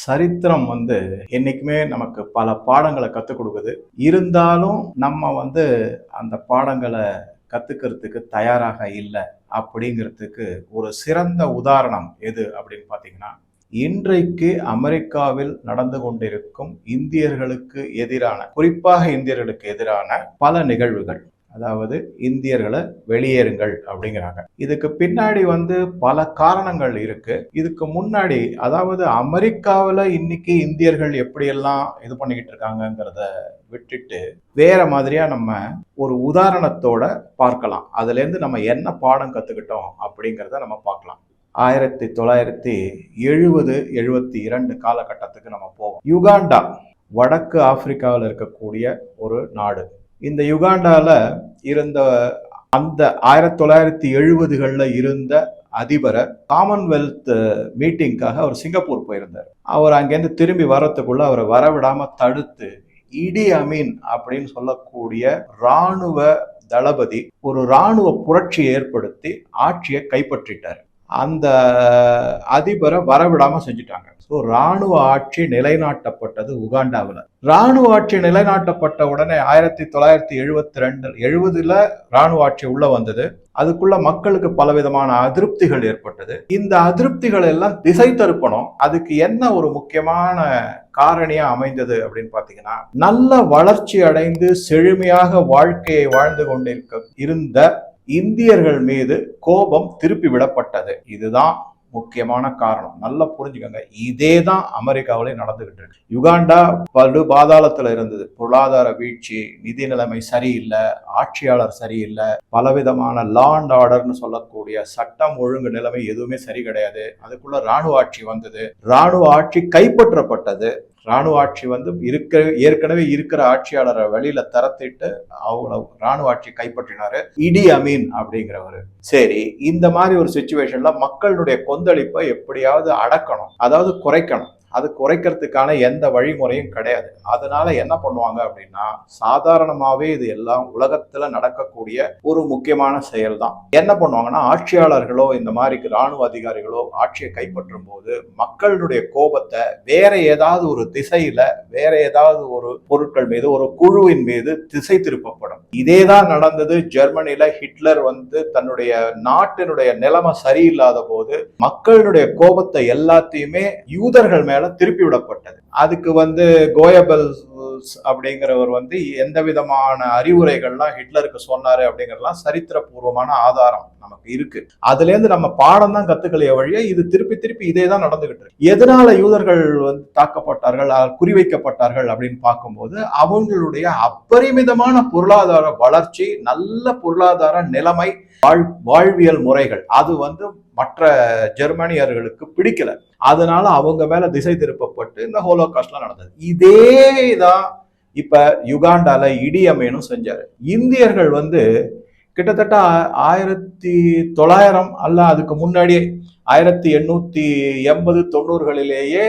சரித்திரம் வந்து என்றைக்குமே நமக்கு பல பாடங்களை கற்றுக் கொடுக்குது. இருந்தாலும் நம்ம வந்து அந்த பாடங்களை கற்றுக்கிறதுக்கு தயாராக இல்லை அப்படிங்கிறதுக்கு ஒரு சிறந்த உதாரணம் எது அப்படின்னு பார்த்தீங்கன்னா இன்றைக்கு அமெரிக்காவில் நடந்து கொண்டிருக்கும் இந்தியர்களுக்கு எதிரான குறிப்பாக இந்தியர்களுக்கு எதிரான பல நிகழ்வுகள். அதாவது இந்தியர்களை வெளியேறுங்கள் அப்படிங்கிறாங்க. இதுக்கு பின்னாடி வந்து பல காரணங்கள் இருக்கு. இதுக்கு முன்னாடி அதாவது அமெரிக்காவில் இன்னைக்கு இந்தியர்கள் எப்படியெல்லாம் இது பண்ணிக்கிட்டு இருக்காங்கங்கிறத விட்டுட்டு வேற மாதிரியா நம்ம ஒரு உதாரணத்தோட பார்க்கலாம். அதுலேருந்து நம்ம என்ன பாடம் கத்துக்கிட்டோம் அப்படிங்கிறத நம்ம பார்க்கலாம். ஆயிரத்தி தொள்ளாயிரத்தி எழுபது எழுபத்தி இரண்டு காலகட்டத்துக்கு நம்ம போவோம். யுகாண்டா வடக்கு ஆப்பிரிக்காவில் இருக்கக்கூடிய ஒரு நாடு. இந்த யுகாண்டாவில் இருந்த அந்த ஆயிரத்தி தொள்ளாயிரத்தி எழுபதுகளில் இருந்த அதிபரை காமன்வெல்த் மீட்டிங்க்காக அவர் சிங்கப்பூர் போயிருந்தார். அவர் அங்கேருந்து திரும்பி வரத்துக்குள்ள அவரை வரவிடாம தடுத்து இடி அமீன் அப்படின்னு சொல்லக்கூடிய இராணுவ தளபதி ஒரு இராணுவ புரட்சி ஏற்படுத்தி ஆட்சியை கைப்பற்றிட்டார். அந்த அதிபரை வரவிடாம செஞ்சுட்டாங்க. ஸோ ராணுவ ஆட்சி நிலைநாட்டப்பட்டது உகாண்டாவில். ராணுவ ஆட்சி நிலைநாட்டப்பட்ட உடனே ஆயிரத்தி தொள்ளாயிரத்தி எழுபத்தி ரெண்டு எழுபதுல ராணுவ ஆட்சி உள்ள வந்தது. அதுக்குள்ள மக்களுக்கு பலவிதமான அதிருப்திகள் ஏற்பட்டது. இந்த அதிருப்திகள் எல்லாம் திசை தருப்பணும். அதுக்கு என்ன ஒரு முக்கியமான காரணியா அமைந்தது அப்படின்னு பாத்தீங்கன்னா நல்ல வளர்ச்சி அடைந்து செழுமையாக வாழ்க்கையை வாழ்ந்து கொண்டிருக்க இருந்த இந்தியர்கள் மீது கோபம் திருப்பி விடப்பட்டது. இதுதான் முக்கியமான காரணம். நல்லா புரிஞ்சுக்கோங்க. இதே தான் அமெரிக்காவிலே நடந்துகிட்டு இருக்கு. யுகாண்டா படு பாதாளத்துல இருந்தது. பொருளாதார வீழ்ச்சி நிதி நிலைமை சரியில்லை ஆட்சியாளர் சரியில்லை பலவிதமான லா அண்ட் ஆர்டர்னு சொல்லக்கூடிய சட்டம் ஒழுங்கு நிலைமை எதுவுமே சரி கிடையாது. அதுக்குள்ள ராணுவ ஆட்சி வந்தது. ராணுவ ஆட்சி கைப்பற்றப்பட்டது. ராணுவ ஆட்சி வந்து இருக்க ஏற்கனவே இருக்கிற ஆட்சியாளரை வெளியில தரத்திட்டு அவங்கள ராணுவ ஆட்சியை கைப்பற்றினாரு. இடி அமீன் அப்படிங்கிறவரு. சரி இந்த மாதிரி ஒரு சுச்சுவேஷன்ல மக்களுடைய கொந்தளிப்பை எப்படியாவது அடக்கணும். அதாவது குறைக்கணும். அது குறைக்கிறதுக்கான எந்த வழிமுறையும் கிடையாது. அதனால என்ன பண்ணுவாங்க அப்படின்னா சாதாரணமாகவே இது எல்லாம் உலகத்துல நடக்கக்கூடிய ஒரு முக்கியமான செயல் தான் என்ன பண்ணுவாங்கன்னா ஆட்சியாளர்களோ இந்த மாதிரி ராணுவ அதிகாரிகளோ ஆட்சியை கைப்பற்றும் போது மக்களுடைய கோபத்தை வேற ஏதாவது ஒரு திசையில வேற ஏதாவது ஒரு பொருட்கள் மீது ஒரு குழுவின் மீது திசை திருப்பப்படும். இதே தான் நடந்தது ஜெர்மனியில ஹிட்லர் வந்து தன்னுடைய நாட்டினுடைய நிலைமை சரியில்லாத போது மக்களுடைய கோபத்தை எல்லாத்தையுமே யூதர்கள் மேல திருப்பி விடப்பட்டது. அதுக்கு வந்து கோயபல் அப்படிங்கிறவர் வந்து எந்த விதமான அறிவுரைகள்லாம் ஹிட்லருக்கு சொன்னாரு அப்படிங்கிறதுலாம் சரித்திரபூர்வமான ஆதாரம். நமக்கு இருக்கு. அதுல இருந்து நம்ம பாடம் தான் கத்துக்கலைய வழிய இது திருப்பி திருப்பி இதே தான் நடந்துகிட்டு இருக்கு. எதனால யூதர்கள் வந்து தாக்கப்பட்டார்கள் குறிவைக்கப்பட்டார்கள் அப்படின்னு பார்க்கும்போது அவங்களுடைய அப்பரிமிதமான பொருளாதார வளர்ச்சி நல்ல பொருளாதார நிலைமை வாழ் வாழ்வியல் முறைகள் அது வந்து மற்ற ஜெர்மனியர்களுக்கு பிடிக்கல. அதனால அவங்க மேல திசை திருப்பப்பட்டு இந்த ஹோலோகாஸ்ட்லாம் நடந்தது. இதே தான் இப்ப யுகாண்டால இடியமேனும் செஞ்சாரு. இந்தியர்கள் வந்து கிட்டத்தட்ட ஆயிரத்தி தொள்ளாயிரம் அல்ல அதுக்கு முன்னாடியே ஆயிரத்தி எண்ணூத்தி எண்பது தொண்ணூறுகளிலேயே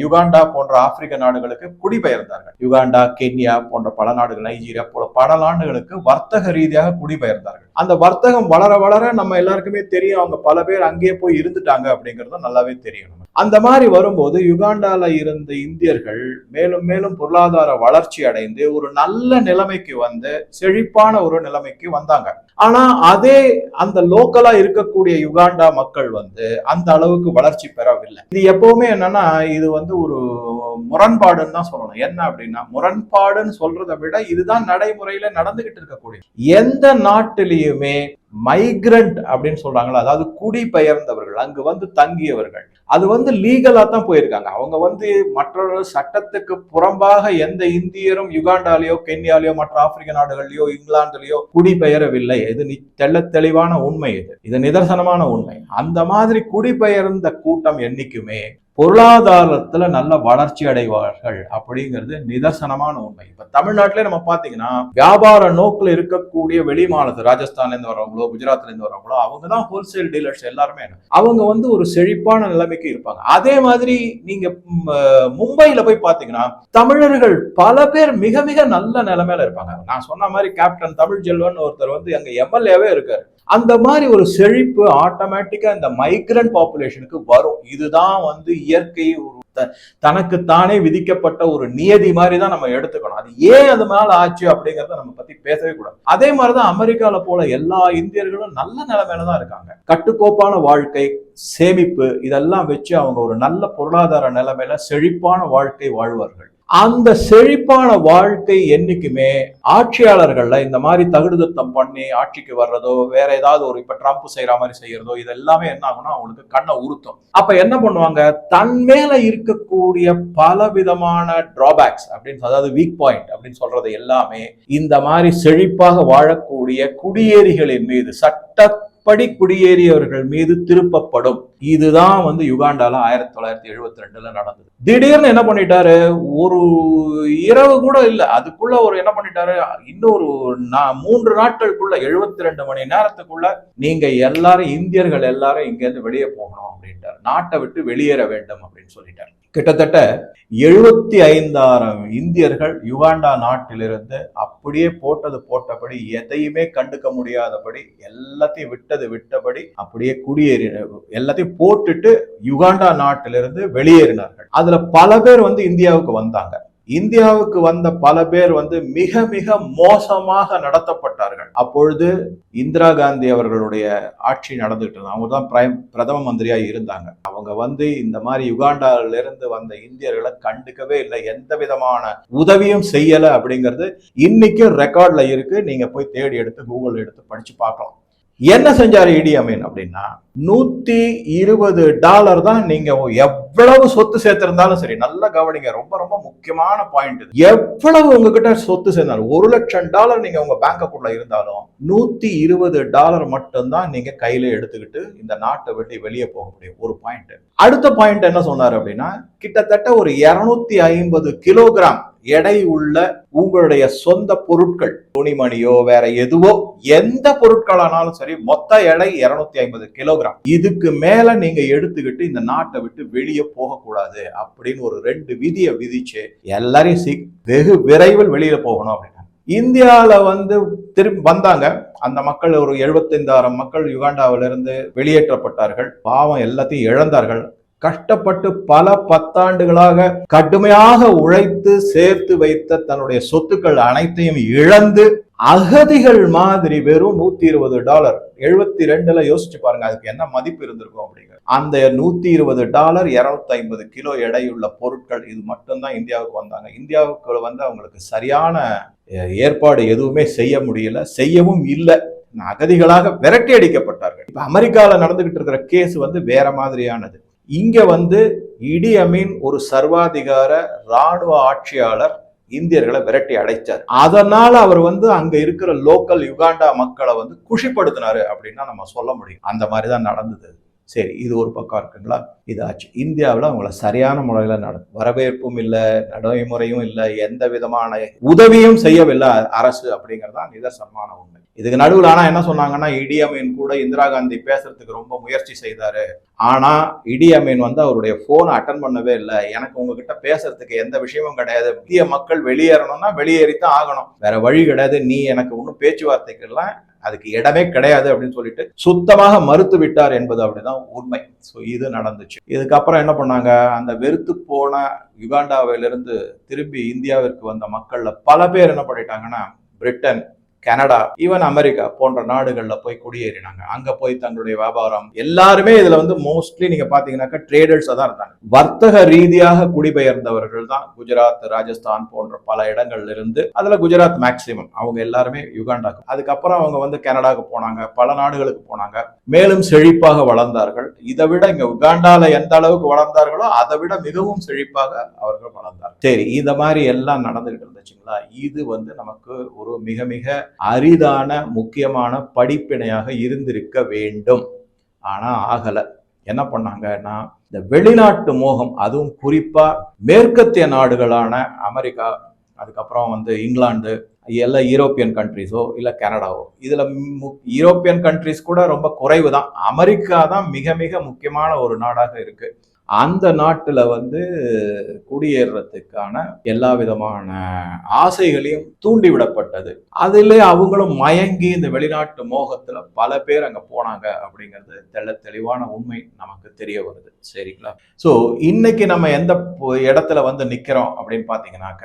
யுகாண்டா போன்ற ஆப்பிரிக்க நாடுகளுக்கு குடிபெயர்ந்தார்கள். யுகாண்டா கென்யா போன்ற பல நாடுகள் நைஜீரியா போல பல நாடுகளுக்கு வர்த்தக ரீதியாக குடிபெயர்ந்தார்கள். அந்த வர்த்தகம் வளர வளர நம்ம எல்லாருக்குமே தெரியும் அவங்க பல பேர் அங்கேயே போய் இருந்துட்டாங்க அப்படிங்கிறது நல்லாவே தெரியும். அந்த மாதிரி வரும்போது யுகாண்டால இருந்த இந்தியர்கள் மேலும் மேலும் பொருளாதார வளர்ச்சி அடைந்து ஒரு நல்ல நிலைமைக்கு வந்து செழிப்பான ஒரு நிலைமைக்கு வந்தாங்க. ஆனா அதே அந்த லோக்கலா இருக்கக்கூடிய யுகாண்டா மக்கள் வந்து அந்த அளவுக்கு வளர்ச்சி பெறவில்லை. இது எப்பவுமே என்னன்னா இது வந்து ஒரு முரண்பாடுன்னு தான் சொல்லணும். என்ன அப்படின்னா முரண்பாடுன்னு சொல்றதை விட இதுதான் நடைமுறையில நடந்துகிட்டு இருக்கக்கூடிய எந்த நாட்டிலையுமே மைக்ரண்ட் அப்படின்னு சொல்றாங்களா? அதாவது குடிபெயர்ந்தவர்கள். அங்கு வந்து தங்கியவர்கள். அது வந்து லீகலா தான் போயிருக்காங்க. அவங்க வந்து மற்ற சட்டத்துக்கு புறம்பாக எந்த இந்தியரும் யுகாண்டாலேயோ கென்யாலேயோ மற்ற ஆப்பிரிக்க நாடுகள்லயோ இங்கிலாந்துலயோ குடிபெயரவில்லை. இது தெள்ள தெளிவான உண்மை இது. இது நிதர்சனமான உண்மை. அந்த மாதிரி குடிபெயர்ந்த கூட்டம் என்னைக்குமே பொருளாதாரத்துல நல்ல வளர்ச்சி அடைவார்கள் அப்படிங்கிறது நிதர்சனமான உண்மை. இப்ப தமிழ்நாட்டிலே நம்ம பாத்தீங்கன்னா வியாபார நோக்கில் இருக்கக்கூடிய வெளி மாநிலத்து ராஜஸ்தான்ல இருந்து வரவங்களோ குஜராத்ல இருந்து வரவங்களோ அவங்க தான் ஹோல்சேல் டீலர்ஸ் எல்லாருமே. அவங்க வந்து ஒரு செழிப்பான நிலைமைக்கு இருப்பாங்க. அதே மாதிரி நீங்க மும்பையில போய் பாத்தீங்கன்னா தமிழர்கள் பல பேர் மிக மிக நல்ல நிலைமையில இருப்பாங்க. நான் சொன்ன மாதிரி கேப்டன் தமிழ் செல்வன் ஒருத்தர் வந்து அங்க எம்எல்ஏவே இருக்காரு. அந்த மாதிரி ஒரு செழிப்பு ஆட்டோமேட்டிக்காக இந்த மைக்ரண்ட் பாப்புலேஷனுக்கு வரும். இதுதான் வந்து இயற்கை த- தனக்கு தானே விதிக்கப்பட்ட ஒரு நியதி மாதிரி தான் நம்ம எடுத்துக்கணும். அது ஏன் அது மேல ஆச்சு அப்படிங்கறத நம்ம பத்தி பேசவே கூடாது. அதே மாதிரிதான் அமெரிக்கால போல எல்லா இந்தியர்களும் நல்ல நிலைமையில தான் இருக்காங்க. கட்டுக்கோப்பான வாழ்க்கை சேமிப்பு இதெல்லாம் வச்சு அவங்க ஒரு நல்ல பொருளாதார நிலைமையில செழிப்பான வாழ்க்கை வாழ்வார்கள். அந்த செழிப்பான வாழ்க்கை என்னைக்குமே ஆட்சியாளர்கள்ல இந்த மாதிரி தகுடுதத்தம் பண்ணி ஆட்சிக்கு வர்றதோ வேற ஏதாவது ஒரு இப்ப ட்ரம்ப் செய்யற மாதிரி செய்யறதோ இது எல்லாமே என்ன ஆகும்னா அவங்களுக்கு கண்ணை உறுத்தும் அப்ப என்ன பண்ணுவாங்க? தன் மேல இருக்கக்கூடிய பல விதமான டிராபேக்ஸ் அப்படின்னு அதாவது வீக் பாயிண்ட் அப்படின்னு சொல்றது எல்லாமே இந்த மாதிரி செழிப்பாக வாழக்கூடிய குடியேறிகளின் மீது சட்டப்படி குடியேறியவர்கள் மீது திருப்பப்படும். இதுதான் வந்து யுகாண்டால ஆயிரத்தி தொள்ளாயிரத்தி எழுபத்தி ரெண்டுல நடந்தது. திடீர்னு என்ன பண்ணிட்டாரு? ஒரு இரவு கூட இல்ல. அதுக்குள்ள ஒரு என்ன பண்ணிட்டாரு? இன்னொரு நா- மூன்று நாட்களுக்குள்ள எழுபத்தி ரெண்டு மணி நேரத்துக்குள்ள நீங்க எல்லாரும் இந்தியர்கள் எல்லாரும் இங்க இருந்து வெளியே போகணும் அப்படின்ட்டார். நாட்டை விட்டு வெளியேற வேண்டும் அப்படின்னு சொல்லிட்டார். கிட்டத்தட்ட எழுபத்தி ஐந்தாயிரம் இந்தியர்கள் யுகாண்டா நாட்டிலிருந்து அப்படியே போட்டது போட்டபடி எதையுமே கண்டுக்க முடியாதபடி எல்லாத்தையும் விட்டது விட்டபடி அப்படியே குடியேறி எல்லாத்தையும் போட்டுட்டு யுகாண்டா நாட்டிலிருந்து வெளியேறினார்கள். அதுல பல பேர் வந்து இந்தியாவுக்கு வந்தாங்க. இந்தியாவுக்கு வந்த பல பேர் வந்து மிக மிக மோசமாக நடத்தப்பட்டார்கள். அப்பொழுது இந்திரா காந்தி அவர்களுடைய ஆட்சி நடந்துட்டு இருந்தாங்க அவங்க தான் பிரைம் பிரதம மந்திரியா இருந்தாங்க. அவங்க வந்து இந்த மாதிரி யுகாண்டால இருந்து வந்த இந்தியர்களை கண்டுக்கவே இல்லை. எந்த விதமான உதவியும் செய்யல அப்படிங்கிறது இன்னைக்கும் ரெக்கார்ட்ல இருக்கு. நீங்க போய் தேடி எடுத்து கூகுள் எடுத்து படிச்சு பார்க்கலாம். என்ன செஞ்சார் இடி அமீன் அப்படின்னா நூத்தி இருபது டாலர் தான் நீங்க எவ்வளவு சொத்து சேர்த்திருந்தாலும் சரி நல்லா கவனிங்க ரொம்ப ரொம்ப முக்கியமான பாயிண்ட் இது. எவ்வளவு உங்ககிட்ட சொத்து சேர்ந்தாலும் ஒரு லட்சம் டாலர் நீங்க உங்க பேங்க் அக்கௌண்ட்ல இருந்தாலும் நூத்தி இருபது டாலர் மட்டும்தான் நீங்க கையில எடுத்துக்கிட்டு இந்த நாட்டை விட்டு வெளியே போக முடியும் ஒரு பாயிண்ட் அடுத்த பாயிண்ட் என்ன சொன்னார் அப்படின்னா கிட்டத்தட்ட ஒரு இருநூத்தி ஐம்பது கிலோகிராம் எடை உள்ள உங்களுடைய சொந்த பொருட்கள் துணிமணியோ வேற எதுவோ எந்த பொருட்களானாலும் சரி மொத்த எடை இருநூத்தி ஐம்பது கிலோகிராம். இதுக்கு மேல நீங்க எடுத்துக்கிட்டு இந்த நாட்டை விட்டு வெளியே போகக்கூடாது அப்படின்னு ஒரு ரெண்டு விதியை விதிச்சு எல்லாரையும் சீ- வெகு விரைவில் வெளியில போகணும் அப்படின்னா. இந்தியாவில் வந்து திரும்பி வந்தாங்க. அந்த மக்கள் ஒரு எழுபத்தைந்தாயிரம் மக்கள் யுகாண்டாவிலிருந்து வெளியேற்றப்பட்டார்கள். பாவம் எல்லாத்தையும் இழந்தார்கள். கஷ்டப்பட்டு பல பத்தாண்டுகளாக கடுமையாக உழைத்து சேர்த்து வைத்த தன்னுடைய சொத்துக்கள் அனைத்தையும் இழந்து அகதிகள் மாதிரி வெறும் நூத்தி இருபது டாலர். எழுபத்தி ரெண்டுல யோசிச்சு பாருங்க அதுக்கு என்ன மதிப்பு இருந்திருக்கும் அப்படிங்கிற. அந்த நூத்தி இருபது டாலர் இருநூத்தி ஐம்பது கிலோ எடையுள்ள பொருட்கள் இது மட்டும்தான் இந்தியாவுக்கு வந்தாங்க. இந்தியாவுக்கு வந்து அவங்களுக்கு சரியான ஏற்பாடு எதுவுமே செய்ய முடியல செய்யவும் இல்லை. அகதிகளாக விரட்டி அடிக்கப்பட்டார்கள். இப்ப அமெரிக்கால நடந்துகிட்டு இருக்கிற கேஸ் வந்து வேற மாதிரியானது. இங்க வந்து இடி அமீன் ஒரு சர்வாதிகார ராணுவ ஆட்சியாளர் இந்தியர்களை விரட்டி அடைச்சார். அதனால அவர் வந்து அங்க இருக்கிற லோக்கல் யுகாண்டா மக்களை வந்து குஷிப்படுத்தினாரு அப்படின்னா நம்ம சொல்ல முடியும். அந்த மாதிரி தான் நடந்தது. சரி இது ஒரு பக்கம் இருக்குங்களா? இது ஆச்சு. இந்தியாவில் அவங்கள சரியான முறையில் நட வரவேற்பும் இல்லை நடைமுறையும் இல்லை எந்த விதமான உதவியும் செய்யவில்லை அரசு அப்படிங்கிறது தான் நிதர்சனமான உண்மை. இதுக்கு நடுவில் ஆனால் என்ன சொன்னாங்கன்னா இடி அமீன் கூட இந்திரா காந்தி பேசுறதுக்கு ரொம்ப முயற்சி செய்தாரு. ஆனால் இடி அமீன் வந்து அவருடைய ஃபோனை அட்டன் பண்ணவே இல்லை. எனக்கு உங்ககிட்ட பேசுறதுக்கு எந்த விஷயமும் கிடையாது. இந்திய மக்கள் வெளியேறணும்னா வெளியேறித்தான் ஆகணும். வேற வழி கிடையாது. நீ எனக்கு ஒன்றும் பேச்சுவார்த்தைக்கெல்லாம் அதுக்கு இடமே கிடையாது அப்படின்னு சொல்லிட்டு சுத்தமாக மறுத்து விட்டார் என்பது அப்படிதான் உண்மை. ஸோ இது நடந்துச்சு. இதுக்கப்புறம் என்ன பண்ணாங்க? அந்த வெறுத்து போன யுகாண்டாவிலிருந்து திரும்பி இந்தியாவிற்கு வந்த மக்கள்ல பல பேர் என்ன பண்ணிட்டாங்கன்னா பிரிட்டன் கனடா ஈவன் அமெரிக்கா போன்ற நாடுகள்ல போய் குடியேறினாங்க. அங்க போய் தங்களுடைய வியாபாரம் எல்லாருமே இதுல வந்து மோஸ்ட்லி நீங்க பாத்தீங்கன்னாக்கா ட்ரேடர்ஸா தான் இருந்தாங்க. வர்த்தக ரீதியாக குடிபெயர்ந்தவர்கள் தான் குஜராத் ராஜஸ்தான் போன்ற பல இடங்கள்ல இருந்து அதுல குஜராத் மேக்சிமம் அவங்க எல்லாருமே யுகாண்டாக்கு. அதுக்கப்புறம் அவங்க வந்து கனடாக்கு போனாங்க பல நாடுகளுக்கு போனாங்க. மேலும் செழிப்பாக வளர்ந்தார்கள். இதை விட இங்க உகாண்டால எந்த அளவுக்கு வளர்ந்தார்களோ அதை விட மிகவும் செழிப்பாக அவர்கள் வளர்ந்தார்கள். சரி இந்த மாதிரி எல்லாம் நடந்துகிட்டு இருந்துச்சுங்களா இது வந்து நமக்கு ஒரு மிக மிக அரிதான முக்கியமான படிப்பினையாக இருந்திருக்க வேண்டும். ஆனால் ஆகலை. என்ன பண்ணாங்கன்னா இந்த வெளிநாட்டு மோகம் அதுவும் குறிப்பாக மேற்கத்திய நாடுகளான அமெரிக்கா அதுக்கப்புறம் வந்து இங்கிலாந்து எல்லா யூரோப்பியன் கண்ட்ரிஸோ இல்லை கனடாவோ இதில் யூரோப்பியன் கண்ட்ரிஸ் கூட ரொம்ப குறைவு தான் அமெரிக்கா தான் மிக மிக முக்கியமான ஒரு நாடாக இருக்குது அந்த நாட்டில் வந்து குடியேறத்துக்கான எல்லா விதமான ஆசைகளையும் தூண்டிவிடப்பட்டது அதிலே அவங்களும் மயங்கி இந்த வெளிநாட்டு மோகத்தில் பல பேர் அங்கே போனாங்க அப்படிங்கிறது தெள்ள தெளிவான உண்மை நமக்கு தெரிய வருது. சரிங்களா? ஸோ இன்னைக்கு நம்ம எந்த இடத்துல வந்து நிற்கிறோம் அப்படின்னு பார்த்தீங்கன்னாக்க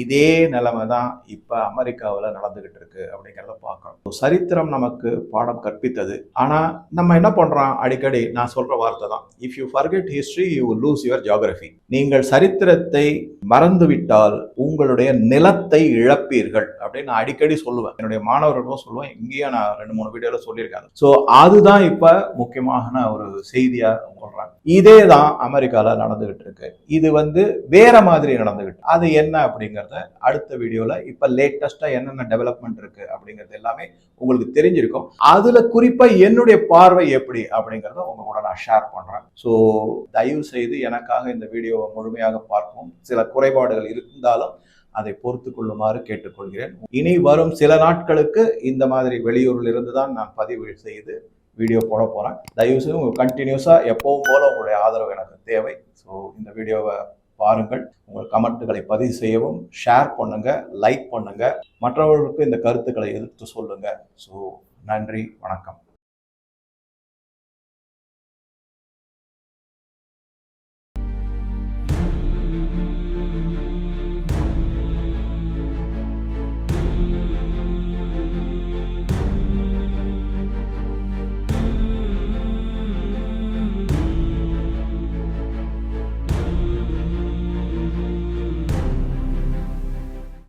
இதே நிலைமை தான் இப்போ அமெரிக்காவில் நடந்துக்கிட்டு இருக்கு அப்படிங்கிறத பார்க்கணும். சரித்திரம் நமக்கு பாடம் கற்பித்தது. ஆனால் நம்ம என்ன பண்ணுறோம் அடிக்கடி நான் சொல்கிற வார்த்தை தான். If you forget history you lose your geography நீங்கள் சரித்திரத்தை மறந்துவிட்டால் உங்களுடைய நிலத்தை இழப்பீர்கள் அப்படின்னு நான் அடிக்கடி சொல்லுவேன். என்னுடைய மாணவர்களும் சொல்லுவேன் இங்கேயே நான் ரெண்டு மூணு வீடியோவில் சொல்லியிருக்கேன் ஸோ அதுதான் இப்போ முக்கியமான ஒரு செய்தியாக சொல்கிறாங்க இதே தான் அமெரிக்காவில் நடந்துகிட்டு இருக்கு இது வந்து வேற மாதிரி நடந்துகிட்டு அது என்ன அப்படிங்கிறத அடுத்த வீடியோவில் இப்ப லேட்டஸ்ட்டாக என்னென்ன டெவலப்மெண்ட் இருக்கு அப்படிங்கிறது எல்லாமே உங்களுக்கு தெரிஞ்சிருக்கும். அதில் குறிப்பாக என்னுடைய பார்வை எப்படி அப்படிங்கிறத உங்க கூட நான் ஷேர் பண்ணுறேன் ஸோ தயவு செய்து எனக்காக இந்த வீடியோவை முழுமையாக பார்க்கவும். சில குறைபாடுகள் இருந்தாலும் அதை பொறுத்து கொள்ளுமாறு கேட்டுக்கொள்கிறேன். இனி வரும் சில நாட்களுக்கு இந்த மாதிரி வெளியூரில் இருந்து தான் நான் பதிவு செய்து வீடியோ போட போகிறேன் தயவு செய்து உங்களுக்கு கண்டினியூஸாக எப்பவும் போல உங்களுடைய ஆதரவு எனக்கு தேவை. ஸோ இந்த வீடியோவை பாருங்கள். உங்கள் கமெண்ட்டுகளை பதிவு செய்யவும் ஷேர் பண்ணுங்க லைக் பண்ணுங்க. மற்றவர்களுக்கு இந்த கருத்துக்களை எதிர்த்து சொல்லுங்க. ஸோ நன்றி வணக்கம்.